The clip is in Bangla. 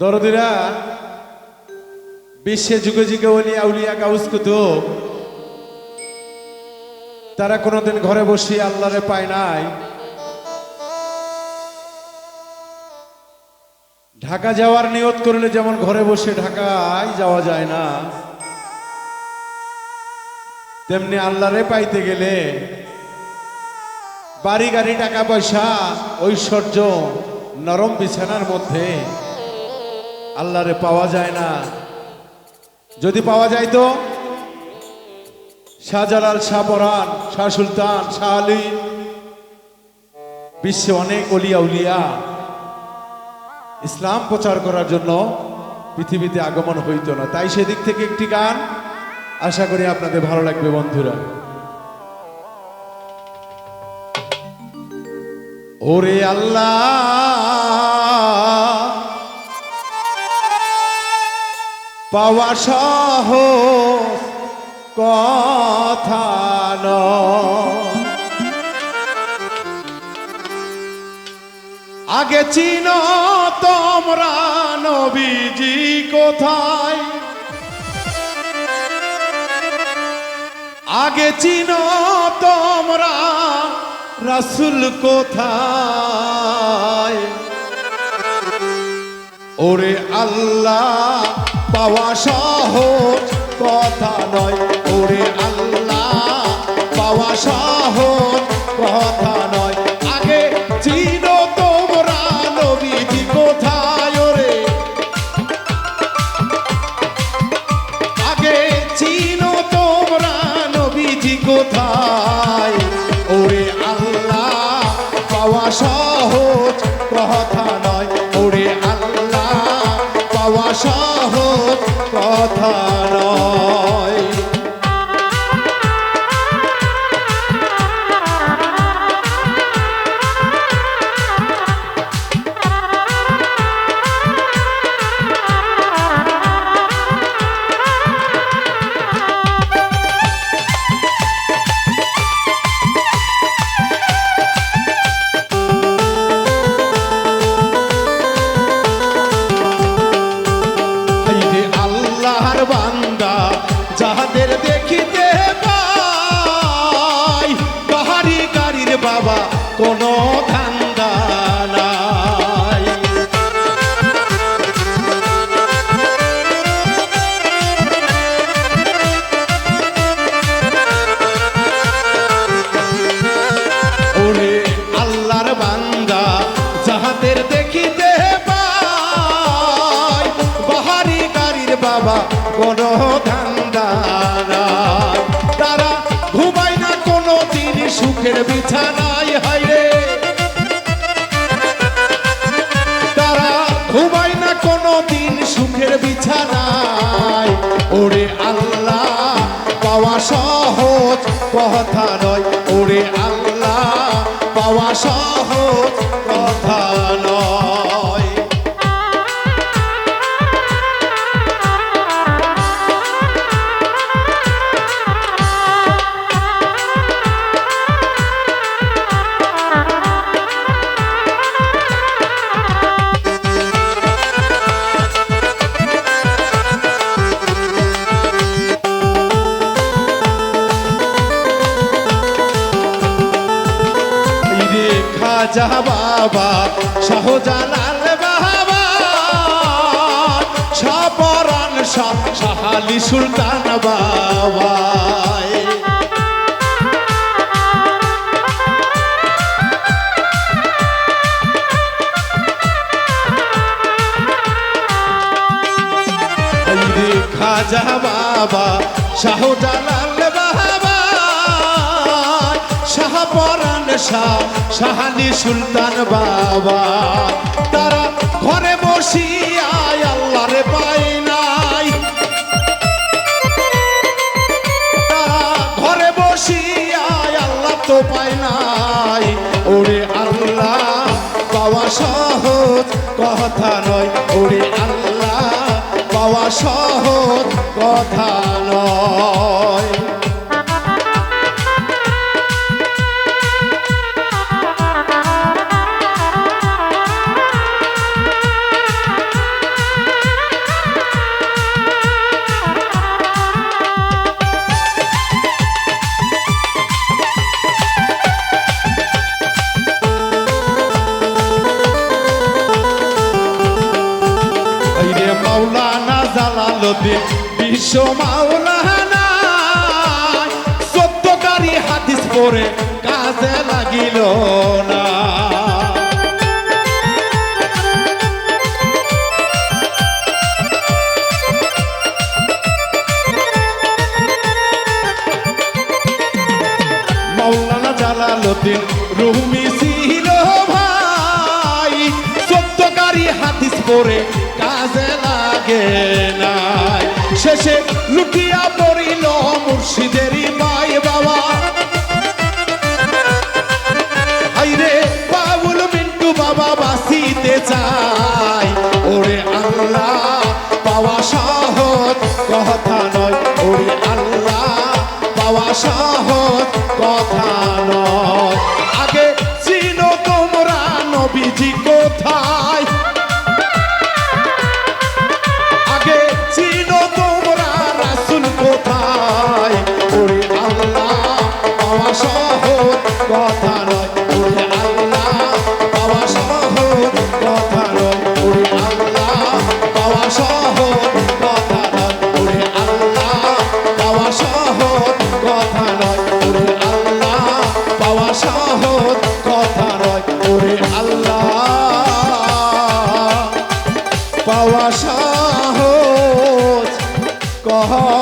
দরদিরা, বিশ্বে যুগে যুগে অলিয়া উলিয়া গাউস কুতুব। তারা কোনোদিন ঘরে বসে আল্লাহরে পায় নাই। ঢাকা যাওয়ার নিয়ত করলে যেমন ঘরে বসে ঢাকায় যাওয়া যায় না, তেমনি আল্লাহরে পাইতে গেলে বাড়ি গাড়ি, টাকা পয়সা, ঐশ্বর্য, নরম বিছানার মধ্যে আল্লাহরে পাওয়া যায় না। যদি পাওয়া যায় তো? শাহজালাল, শাহ পরান, শাহ সুলতান, শাহ আলী। বিশ্বে অনেক অলিয়া উলিয়া। ইসলাম প্রচার করার জন্য পৃথিবীতে আগমন হইতো না। তাই সেদিক থেকে একটি গান আশা করি আপনাদের ভালো লাগবে বন্ধুরা। ওরে আল্লাহ! পাওয়া সহ কথা। আগে চিন তোমরা নবীজি কোথায় আগে চিন তোমরা রাসুল কোথায় ওরে আল্লাহ পাওয়া সহজ কথা নয়। ওরে আল্লাহ, পাওয়া সহজ কথা নয়। আগে চিনো তোমরা নবীজি কোথায় ওরে? আগে চিনো তোমরা নবীজি কোথায়? ওরে আল্লাহ, পাওয়া সহজ কথা নয়। ওরে সহজ কথা দেখিতে বাবা কোন তারা ঘুমায় না কোনো দিন সুখের বিছানায় তারা ঘুমায় না কোনো দিন, সুখের বিছানায়। ওরে আল্লাহ, পাওয়া সহজ কথা রে খাজা বাবা শাহজালাল বাবা সাপরান শাহ শাহালি সুলতান বাবা। খাজা বাবা শাহজালাল বাবা শাহপরান শাহ শাহালি সুলতান বাবা। তারা ঘরে বসিয়া আল্লাহর পাই নাই। তারা ঘরে বসিয়া আল্লাহ তো পাই নাই। ওরে আল্লাহ, পাওয়া সহজ কথা নয়। ওরে আল্লাহ, পাওয়া সহজ কথা যদি বিশ্ব মাওলানা। সত্যকারী হাদিস পরে কাজে লাগিল না। মাওলানা জালালুদ্দিন রুমি সিহি হাদিস পরে কাজে লাগে না শেষে লুকিয়া পড়িল Oh.